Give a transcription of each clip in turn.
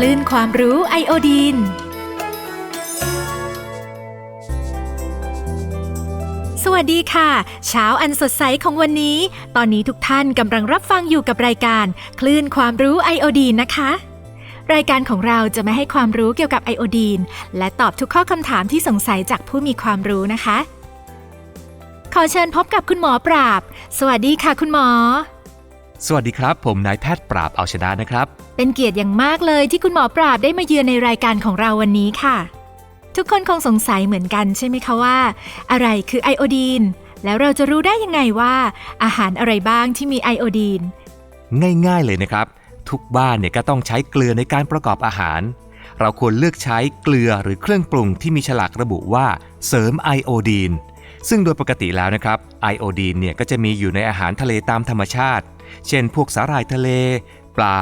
คลื่นความรู้ไอโอดีน สวัสดีค่ะ เช้าอันสดใสของวันนี้ ตอนนี้ทุกท่านกำลังรับฟังอยู่กับรายการ คลื่นความรู้ไอโอดีนนะคะ รายการของเราจะมาให้ความรู้เกี่ยวกับไอโอดีน และตอบทุกข้อคำถามที่สงสัยจากผู้มีความรู้นะคะ ขอเชิญพบกับคุณหมอปราบ สวัสดีค่ะ คุณหมอ สวัสดีครับ ผมนายแพทย์ปราบเอาชนะนะครับ เป็นเกียรติอย่างมากเลยที่คุณหมอปราบได้มาเยือนในรายการของเราวันนี้ค่ะ ทุกคนคงสงสัยเหมือนกันใช่ไหมคะว่า อะไรคือไอโอดีน แล้วเราจะรู้ได้ยังไงว่า อาหารอะไรบ้างที่มีไอโอดีน ง่ายๆเลยนะครับ ทุกบ้านเนี่ยก็ต้องใช้เกลือในการประกอบอาหาร เราควรเลือกใช้เกลือหรือเครื่องปรุงที่มีฉลากระบุว่า เสริมไอโอดีน ซึ่งโดยปกติแล้วนะครับไอโอดีนเนี่ยก็จะมีอยู่ในอาหารทะเลตามธรรมชาติ เช่น พวกสาหร่ายทะเล ปลา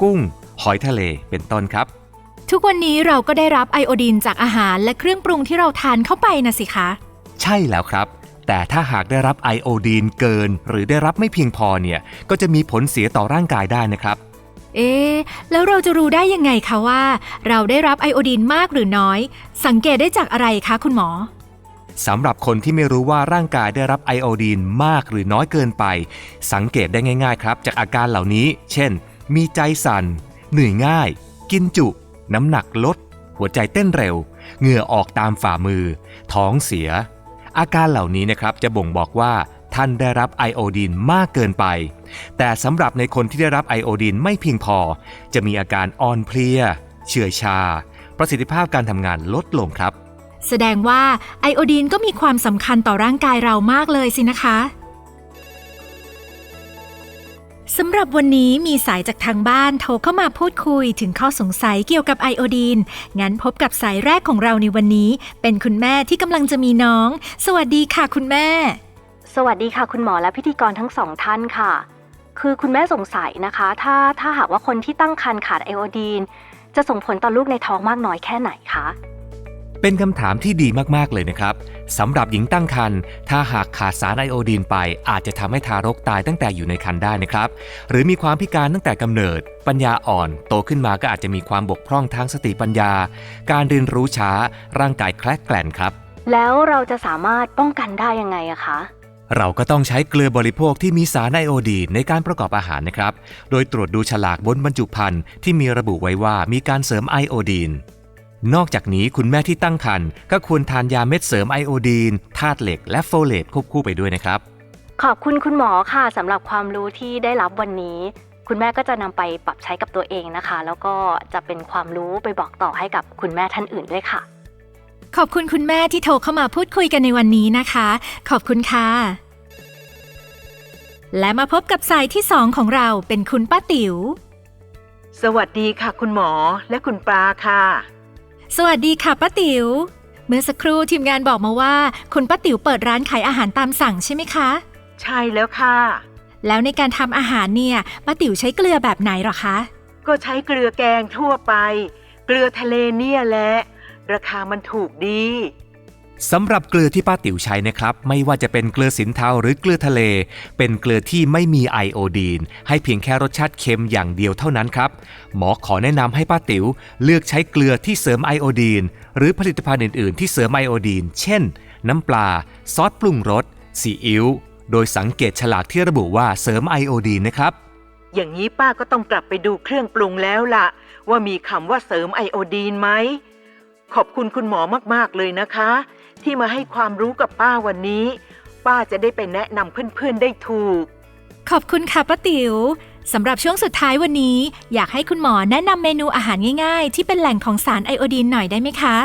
กุ้ง หอยทะเลเป็นต้นครับ ทุกวันนี้เราก็ได้รับไอโอดีนจากอาหารและเครื่องปรุงที่เราทานเข้าไปนะสิคะ ใช่แล้วครับ แต่ถ้าหากได้รับไอโอดีนเกิน หรือได้รับไม่เพียงพอเนี่ยก็จะมีผลเสียต่อร่างกายได้นะครับเอ๊ะแล้วเราจะรู้ได้ยังไงคะว่า เราได้รับไอโอดีนมากหรือน้อย สังเกตได้จากอะไรคะคุณหมอ สำหรับคนที่ไม่รู้ว่าร่างกายได้รับไอโอดีนมากหรือน้อยเกินไป สังเกตได้ง่ายๆครับ จากอาการเหล่านี้ เช่น มีใจสั่น เหนื่อยง่าย กินจุ น้ำหนักลด หัวใจเต้นเร็ว เหงื่อออกตามฝ่ามือ ท้องเสีย อาการเหล่านี้นะครับจะบ่งบอกว่าท่านได้รับไอโอดีนมากเกินไป แต่สำหรับในคนที่ได้รับไอโอดีนไม่เพียงพอ จะมีอาการอ่อนเพลีย เฉื่อยชา ประสิทธิภาพการทำงานลดลงครับ แสดงว่าไอโอดีนก็มีความสำคัญต่อร่างกายเรามากเลยสินะคะสำหรับวันนี้มีสายจากทางบ้านโทรเข้ามาพูดคุยถึงข้อสงสัยเกี่ยวกับไอโอดีน งั้นพบกับสายแรกของเราในวันนี้ เป็นคุณแม่ที่กำลังจะมีน้อง สวัสดีค่ะคุณแม่ สวัสดีค่ะคุณหมอและพิธีกรทั้งสองท่านค่ะ คือคุณแม่สงสัยนะคะ ถ้าถ้าหากว่าคนที่ตั้งครรภ์ขาดไอโอดีน จะส่งผลต่อลูกในท้องมากน้อยแค่ไหนคะ เป็นคำถามที่ดีมาก ๆ เลยนะครับสำหรับหญิงตั้งครรภ์ถ้าหากขาดสารไอโอดีนไป อาจจะทำให้ทารกตายตั้งแต่อยู่ในครรภ์ได้นะครับ หรือมีความพิการตั้งแต่กำเนิด ปัญญาอ่อน โตขึ้นมาก็อาจจะมีความบกพร่องทางสติปัญญา การเรียนรู้ช้า ร่างกายแคลกแกล่นครับ แล้วเราจะสามารถป้องกันได้ยังไงอะคะเราก็ต้องใช้เกลือบริโภคที่มีสารไอโอดีนในการประกอบอาหารนะครับ โดยตรวจดูฉลากบนบรรจุภัณฑ์ที่มีระบุไว้ว่ามีการเสริมไอโอดีน นอกจากนี้คุณแม่ที่ตั้งครรภ์ก็ควรทานยาเม็ดเสริมไอโอดีนธาตุเหล็ก และโฟเลตควบคู่ไปด้วยนะครับ ขอบคุณคุณหมอค่ะสำหรับความรู้ที่ได้รับวันนี้ คุณแม่ก็จะนำไปปรับใช้กับตัวเองนะคะ แล้วก็จะเป็นความรู้ไปบอกต่อให้กับคุณแม่ท่านอื่นด้วยค่ะ ขอบคุณคุณแม่ที่โทรเข้ามาพูดคุยกันในวันนี้นะคะ ขอบคุณค่ะ และมาพบกับสายที่สองของเราเป็นคุณป้าติ๋ว สวัสดีค่ะ คุณหมอและคุณปลาค่ะ สวัสดีค่ะป้าติ๋ว เมื่อสักครู่ทีมงานบอกมาว่า คุณป้าติ๋วเปิดร้านขายอาหารตามสั่งใช่ไหมคะ ใช่แล้วค่ะ แล้วในการทำอาหารเนี่ยป้าติ๋วใช้เกลือแบบไหนหรอคะ ก็ใช้เกลือแกงทั่วไป เกลือทะเลเนี่ยแหละ ราคามันถูกดี สำหรับเกลือที่ป้าติ๋วใช้นะครับ ไม่ว่าจะเป็นเกลือสินเทาหรือเกลือทะเล เป็นเกลือที่ไม่มีไอโอดีน ให้เพียงแค่รสชาติเค็มอย่างเดียวเท่านั้นครับ หมอขอแนะนำให้ป้าติ๋วเลือกใช้เกลือที่เสริมไอโอดีน หรือผลิตภัณฑ์อื่น ๆ ที่เสริมไอโอดีน เช่น น้ำปลา ซอสปรุงรสซีอิ๊วโดยสังเกตฉลากที่ระบุว่าเสริมไอโอดีนนะครับอย่างนี้ป้าก็ต้องกลับไปดูเครื่องปรุงแล้วล่ะ ว่ามีคำว่าเสริมไอโอดีนไหมขอบคุณคุณหมอมากๆเลยนะคะ ที่มาให้ความรู้กับป้าวันนี้ ป้าจะได้ไปแนะนำเพื่อนๆได้ถูก ขอบคุณค่ะป้าติ๋วสำหรับช่วงสุดท้ายวันนี้ อยากให้คุณหมอแนะนำเมนูอาหารง่ายๆ ที่เป็นแหล่งของสารไอโอดีนหน่อยได้ไหมคะ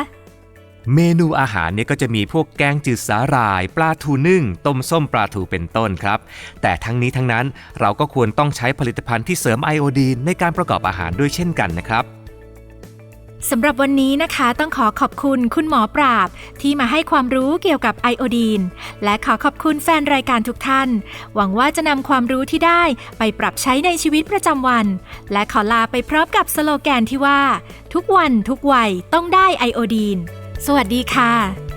เมนูอาหารเนี่ยก็จะมีพวกแกงจืดสาหร่าย ปลาทูนึ่ง ต้มส้มปลาทูเป็นต้นครับ แต่ทั้งนี้ทั้งนั้นเราก็ควรต้องใช้ผลิตภัณฑ์ที่เสริมไอโอดีนในการประกอบอาหารด้วยเช่นกันนะครับ สำหรับวันนี้นะคะต้องขอขอบคุณคุณหมอปราบ ที่มาให้ความรู้เกี่ยวกับไอโอดีน และขอขอบคุณแฟนรายการทุกท่าน หวังว่าจะนำความรู้ที่ได้ไปปรับใช้ในชีวิตประจำวัน และขอลาไปพร้อมกับสโลแกนที่ว่า ทุกวันทุกวัยต้องได้ไอโอดีน สวัสดีค่ะ